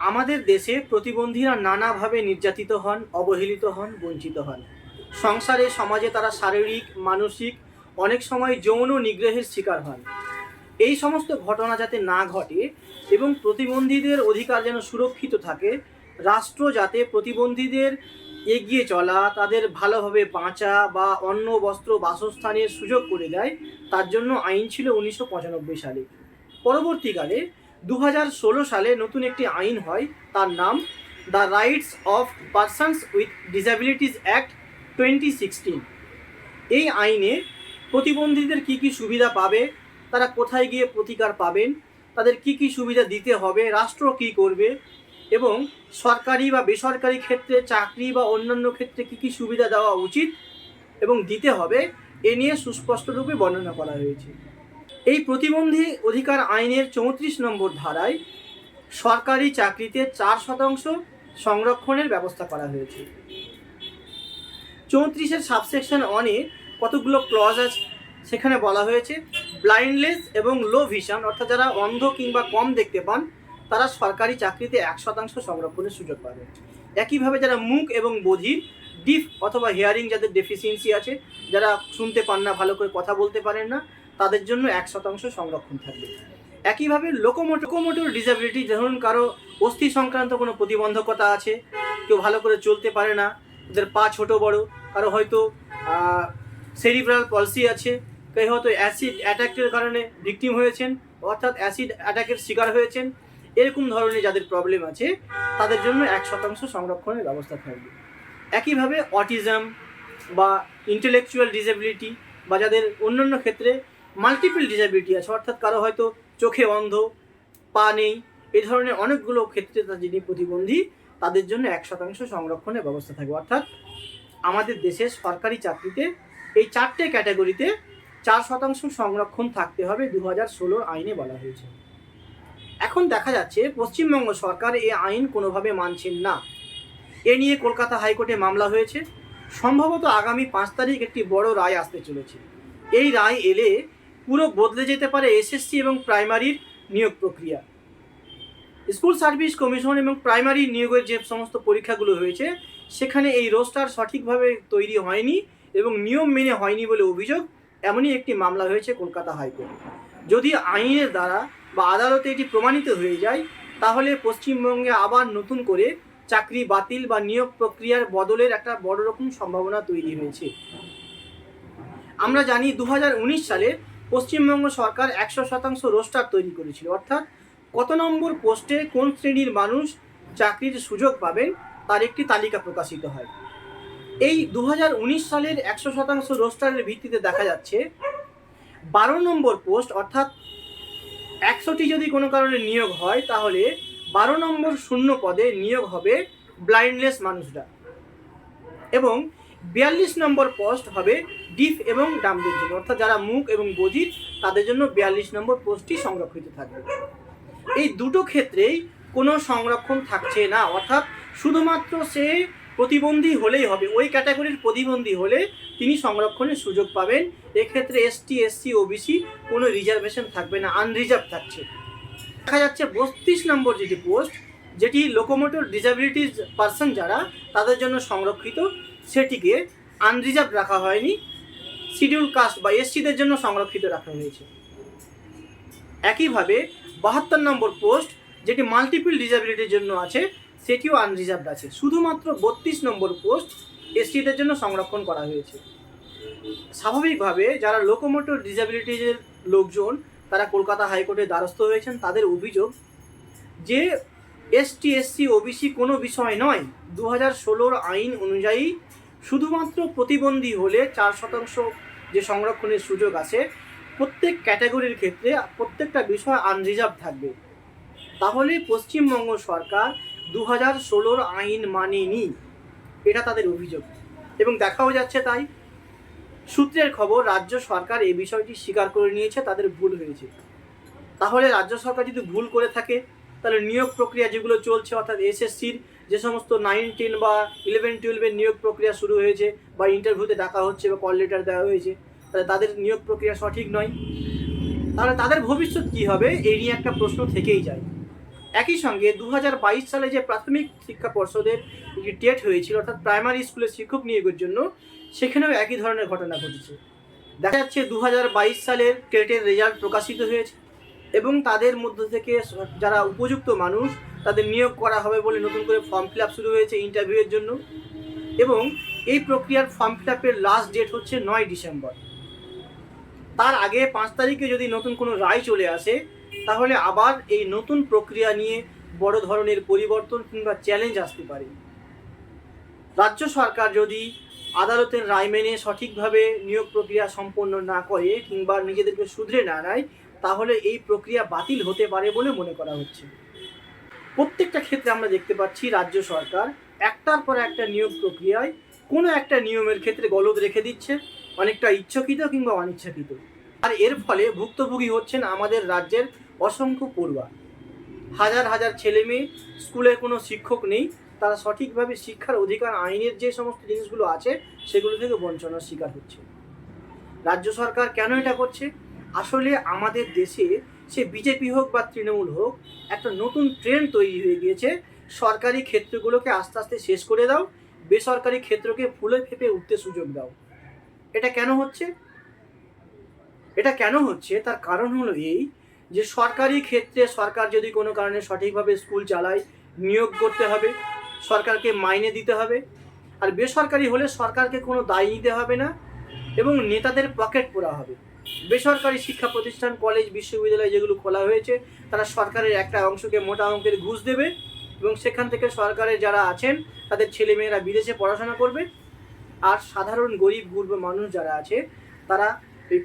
আমাদের দেশে প্রতিবন্ধীরা নানাভাবে নির্যাতিত হন, অবহেলিত হন, বঞ্চিত হন। সংসারে, সমাজে তারা শারীরিক, মানসিক, অনেক সময় যৌন নিগ্রহের শিকার হন। এই সমস্ত ঘটনা যাতে না ঘটে এবং প্রতিবন্ধীদের অধিকার যেন সুরক্ষিত থাকে, রাষ্ট্র যাতে প্রতিবন্ধীদের এগিয়ে চলা, তাদের ভালোভাবে বাঁচা বা অন্ন, বস্ত্র, বাসস্থানের সুযোগ করে দেয়, তার জন্য আইন ছিল উনিশশো পঁচানব্বই সালে। পরবর্তীকালে দু সালে নতুন একটি আইন হয়, তার নাম the rights of persons with disabilities act twenty sixteen এই আইনে প্রতিবন্ধীদের কি কি সুবিধা পাবে, তারা কোথায় গিয়ে প্রতিকার পাবেন, তাদের কি কি সুবিধা দিতে হবে, রাষ্ট্র কি করবে এবং সরকারি বা বেসরকারি ক্ষেত্রে চাকরি বা অন্যান্য ক্ষেত্রে কি কি সুবিধা দেওয়া উচিত এবং দিতে হবে, এ নিয়ে সুস্পষ্টরূপে বর্ণনা করা হয়েছে। এই প্রতিবন্ধী অধিকার আইনের চৌত্রিশ নম্বর ধারায় সরকারি চাকরিতে চার শতাংশ সংরক্ষণের ব্যবস্থা করা হয়েছে। চৌত্রিশের সাবসেকশন অনে কতগুলো ক্লজ আছে সেখানে বলা হয়েছে, ব্লাইন্ডলেস এবং লো ভিশন, অর্থাৎ যারা অন্ধ কিংবা কম দেখতে পান, তারা সরকারি চাকরিতে এক শতাংশ সংরক্ষণের সুযোগ পাবে। একইভাবে যারা মুখ এবং বধির, ডিফ অথবা হিয়ারিং যাদের ডেফিসিয়েন্সি আছে, যারা শুনতে পান না, ভালো করে কথা বলতে পারেন না তাদের জন্য এক শতাংশ সংরক্ষণ থাকবে। একইভাবে লোকোমোট লোকোমোটর ডিসএবিলিটি ধরুন কারও অস্থি সংক্রান্ত কোনো প্রতিবন্ধকতা আছে, কেউ ভালো করে চলতে পারে না, ওদের পা ছোট বড়, কারও হয়তো সেরিব্রাল পলসি আছে, কেউ হয়তো অ্যাসিড অ্যাটাকের কারণে ভিকটিম হয়েছেন, অর্থাৎ অ্যাসিড অ্যাটাকের শিকার হয়েছেন, এরকম ধরনের যাদের প্রবলেম আছে, তাদের জন্য এক শতাংশ সংরক্ষণের ব্যবস্থা থাকবে। একইভাবে অটিজম বা ইন্টেলেকচুয়াল ডিসেবিলিটি বা যাদের অন্যান্য ক্ষেত্রে মাল্টিপল ডিসেবিলিটি আছে, অর্থাৎ কারও হয়তো চোখে অন্ধ, পা নেই এ ধরনের অনেকগুলো ক্ষেত্রে তার যিনি প্রতিবন্ধী, তাদের জন্য এক শতাংশ সংরক্ষণের ব্যবস্থা থাকবে। অর্থাৎ আমাদের দেশের সরকারি চাকরিতে এই চারটে ক্যাটাগরিতে চার শতাংশ সংরক্ষণ থাকতে হবে দু হাজার ষোলোর আইনে বলা হয়েছে। এখন দেখা যাচ্ছে, পশ্চিমবঙ্গ সরকার এই আইন কোনোভাবে মানছেন না। এ নিয়ে কলকাতা হাইকোর্টে মামলা হয়েছে। সম্ভবত আগামী পাঁচ তারিখ একটি বড় রায় আসতে চলেছে। এই রায় এলে পুরো বদলে যেতে পারে এসএসসি এবং প্রাইমারির নিয়োগ প্রক্রিয়া। স্কুল সার্ভিস কমিশন এবং প্রাইমারি নিয়োগের যে সমস্ত পরীক্ষাগুলো হয়েছে, সেখানে এই রোস্টার সঠিকভাবে তৈরি হয়নি এবং নিয়ম মেনে হয়নি বলে অভিযোগ এমনই একটি মামলা হয়েছে কলকাতা হাইকোর্ট। যদি আইনের দ্বারা বা আদালতে এটি প্রমাণিত হয়ে যায়, তাহলে পশ্চিমবঙ্গে আবার নতুন করে চাকরি বাতিল বা নিয়োগ প্রক্রিয়ার বদলের একটা বড় রকম সম্ভাবনা তৈরি হয়েছে। আমরা জানি দু হাজার উনিশ সালে পশ্চিমবঙ্গ সরকার একশো শতাংশ রোস্টার তৈরি করেছিল। অর্থাৎ কত নম্বর পোস্টে কোন শ্রেণির মানুষ চাকরির সুযোগ পাবেন তার একটি তালিকা প্রকাশিত হয়। এই দু হাজার উনিশ সালের একশো শতাংশ রোস্টারের ভিত্তিতে দেখা যাচ্ছে, বারো নম্বর পোস্ট অর্থাৎ একশোটি যদি কোনো কারণে নিয়োগ হয়, তাহলে বারো নম্বর শূন্য পদে নিয়োগ হবে ব্লাইন্ডলেস মানুষরা। এবং বিয়াল্লিশ নম্বর পোস্ট হবে ডিফ এবং ডামদের জন্য অর্থাৎ যারা মুখ এবং বধির তাদের জন্য বিয়াল্লিশ নম্বর পোস্টটি সংরক্ষিত থাকবে। এই দুটো ক্ষেত্রেই কোনো সংরক্ষণ থাকছে না। অর্থাৎ শুধুমাত্র সে প্রতিবন্ধী হলেই হবে। ওই ক্যাটাগরির প্রতিবন্ধী হলে তিনি সংরক্ষণের সুযোগ পাবেন। এক্ষেত্রে এসটি, এসসি, ওবিসি কোনো রিজার্ভেশন থাকবে না আনরিজার্ভ থাকছে। দেখা যাচ্ছে বত্রিশ নম্বর যেটি পোস্ট, যেটি লোকোমোটর ডিসএবিলিটিস পার্সন যারা, তাদের জন্য সংরক্ষিত, সেটিকে আনরিজার্ভ রাখা হয়নি। শিডিউল কাস্ট বা এসসিদের জন্য সংরক্ষিত রাখা হয়েছে। একইভাবে বাহাত্তর নম্বর পোস্ট যেটি মাল্টিপল ডিসএবিলিটির জন্য আছে, সেটিও আনরিজার্ভড আছে। শুধুমাত্র বত্রিশ নম্বর পোস্ট এসটিদের জন্য সংরক্ষণ করা হয়েছে। স্বাভাবিকভাবে যারা লোকোমোটর ডিসএবিলিটিজের লোকজন, তারা কলকাতা হাইকোর্টের দ্বারস্থ হয়েছেন, তাদের অভিযোগ যে এসটি এসসি ওবিসি কোনো বিষয় নয়। দু হাজার ষোলোর আইন অনুযায়ী শুধুমাত্র প্রতিবন্ধী হলে চার শতাংশ যে সংরক্ষণের সুযোগ আছে, প্রত্যেক ক্যাটাগরির ক্ষেত্রে প্রত্যেকটা বিষয় আনরিজার্ভ থাকবে। তাহলে পশ্চিমবঙ্গ সরকার দু হাজার ষোলোর আইন মানেনি এটা তাদের অভিযোগ। এবং দেখাও যাচ্ছে তাই। সূত্রের খবর, রাজ্য সরকার এই বিষয়টি স্বীকার করে নিয়েছে, তাদের ভুল হয়েছে। তাহলে রাজ্য সরকার যদি ভুল করে থাকে, তাহলে নিয়োগ প্রক্রিয়া যেগুলো চলছে, অর্থাৎ এসএসসির যে সমস্ত নাইন টেন বা ইলেভেন টুয়েলভের নিয়োগ প্রক্রিয়া শুরু হয়েছে বা ইন্টারভিউতে ডাকা হচ্ছে বা কল লেটার দেওয়া হয়েছে, তাহলে তাদের নিয়োগ প্রক্রিয়া সঠিক নয়। তাহলে তাদের ভবিষ্যৎ কী হবে, এই নিয়ে একটা প্রশ্ন থেকেই যায়। একই সঙ্গে দু হাজার বাইশ সালে যে প্রাথমিক শিক্ষা পর্ষদের একটি টেট হয়েছিল, অর্থাৎ প্রাইমারি স্কুলের শিক্ষক নিয়োগের জন্য, সেখানেও একই ধরনের ঘটনা ঘটেছে। দেখা যাচ্ছে দু হাজার বাইশ সালের টেটের রেজাল্ট প্রকাশিত হয়েছে এবং তাদের মধ্য থেকে যারা উপযুক্ত মানুষ তাদের নিয়োগ করা হবে বলে নতুন করে ফর্ম ফিল আপ শুরু হয়েছে ইন্টারভিউয়ের জন্য। এবং এই প্রক্রিয়ার ফর্ম ফিল আপের লাস্ট ডেট হচ্ছে নয় ডিসেম্বর। তার আগে পাঁচ তারিখে যদি নতুন কোনো রায় চলে আসে, তাহলে আবার এই নতুন প্রক্রিয়া নিয়ে বড় ধরনের পরিবর্তন কিংবা চ্যালেঞ্জ আসতে পারে। রাজ্য সরকার যদি আদালতের রায় মেনে সঠিকভাবে নিয়োগ প্রক্রিয়া সম্পন্ন না করে কিংবা নিজেদেরকে শুধরে না নেয়, তাহলে এই প্রক্রিয়া বাতিল হতে পারে বলে মনে করা হচ্ছে। প্রত্যেকটা ক্ষেত্রে আমরা দেখতে পাচ্ছি রাজ্য সরকার একটার পর একটা নিয়োগ প্রক্রিয়ায় কোনো একটা নিয়মের ক্ষেত্রে গলদ রেখে দিচ্ছে, অনেকটা ইচ্ছাকৃত কিংবা অনিচ্ছাকৃত। আর এর ফলে ভুক্তভোগী হচ্ছেন আমাদের রাজ্যের অসংখ্য পড়ুয়া। হাজার হাজার ছেলে মেয়ে স্কুলে কোনো শিক্ষক নেই, তারা সঠিকভাবে শিক্ষার অধিকার, আইনের যে সমস্ত জিনিসগুলো আছে, সেগুলো থেকে বঞ্চনার শিকার হচ্ছে। রাজ্য সরকার কেন এটা করছে? আসলে আমাদের দেশে সে বিজেপি হোক বা তৃণমূল হোক, একটা নতুন ট্রেন্ড তৈরি হয়ে গিয়েছে। সরকারি ক্ষেত্রগুলোকে আস্তে আস্তে শেষ করে দাও, বেসরকারি ক্ষেত্রকে ফুলে ফেপে উঠতে সুযোগ দাও। এটা কেন হচ্ছে? এটা কেন হচ্ছে? তার কারণ হলো এই যে সরকারি ক্ষেত্রে সরকার যদি কোনো কারণে সঠিকভাবে স্কুল চালায়, নিয়োগ করতে হবে, সরকারকে মাইনে দিতে হবে। আর বেসরকারি হলে সরকারকে কোনো দায় নিতে হবে না এবং নেতাদের পকেট পোড়া হবে। বেসরকারি শিক্ষা প্রতিষ্ঠান, কলেজ, বিশ্ববিদ্যালয় যেগুলো খোলা হয়েছে, তারা সরকারের একটা অংশকে মোটা অঙ্কের ঘুষ দেবে এবং সেখান থেকে সরকারের যারা আছেন, তাদের ছেলেমেয়েরা বিদেশে পড়াশোনা করবে। আর সাধারণ গরিব, গুরব মানুষ যারা আছে, তারা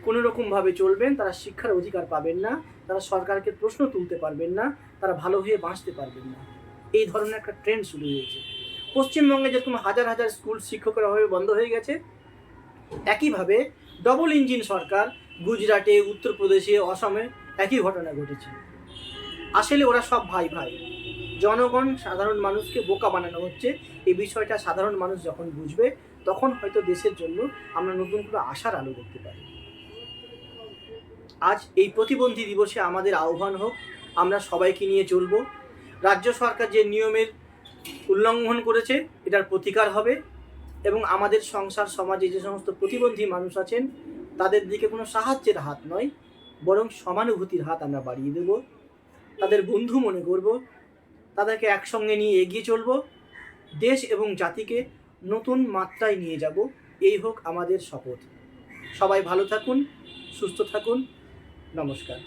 কোনো রকমভাবে চলবেন, তারা শিক্ষার অধিকার পাবেন না, তারা সরকারকে প্রশ্ন তুলতে পারবেন না, তারা ভালো হয়ে বাঁচতে পারবেন না। এই ধরনের একটা ট্রেন্ড শুরু হয়েছে। পশ্চিমবঙ্গে যেরকম হাজার হাজার স্কুল শিক্ষকের অভাবে বন্ধ হয়ে গেছে, একইভাবে ডবল ইঞ্জিন সরকার গুজরাটে, উত্তরপ্রদেশে, অসমে একই ঘটনা ঘটেছে। আসলে ওরা সব ভাই ভাই। জনগণ, সাধারণ মানুষকে বোকা বানানো হচ্ছে। এই বিষয়টা সাধারণ মানুষ যখন বুঝবে, তখন হয়তো দেশের জন্য আমরা নতুন করে আশার আলো দেখতে পারি আজ এই প্রতিবন্ধী দিবসে আমাদের আহ্বান হোক, আমরা সবাইকে নিয়ে চলবো। রাজ্য সরকার যে নিয়মের উল্লঙ্ঘন করেছে, এটার প্রতিকার হবে এবং আমাদের সংসার, সমাজে যে সমস্ত প্রতিবন্ধী মানুষ আছেন তাদের দিকে কোনো সাহায্যের হাত নয়, বরং সমানুভূতির হাত আমরা বাড়িয়ে দেব। তাদের বন্ধু মনে করব, তাদেরকে একসঙ্গে নিয়ে এগিয়ে চলব, দেশ এবং জাতিকে নতুন মাত্রায় নিয়ে যাব, এই হোক আমাদের শপথ। সবাই ভালো থাকুন, সুস্থ থাকুন, নমস্কার।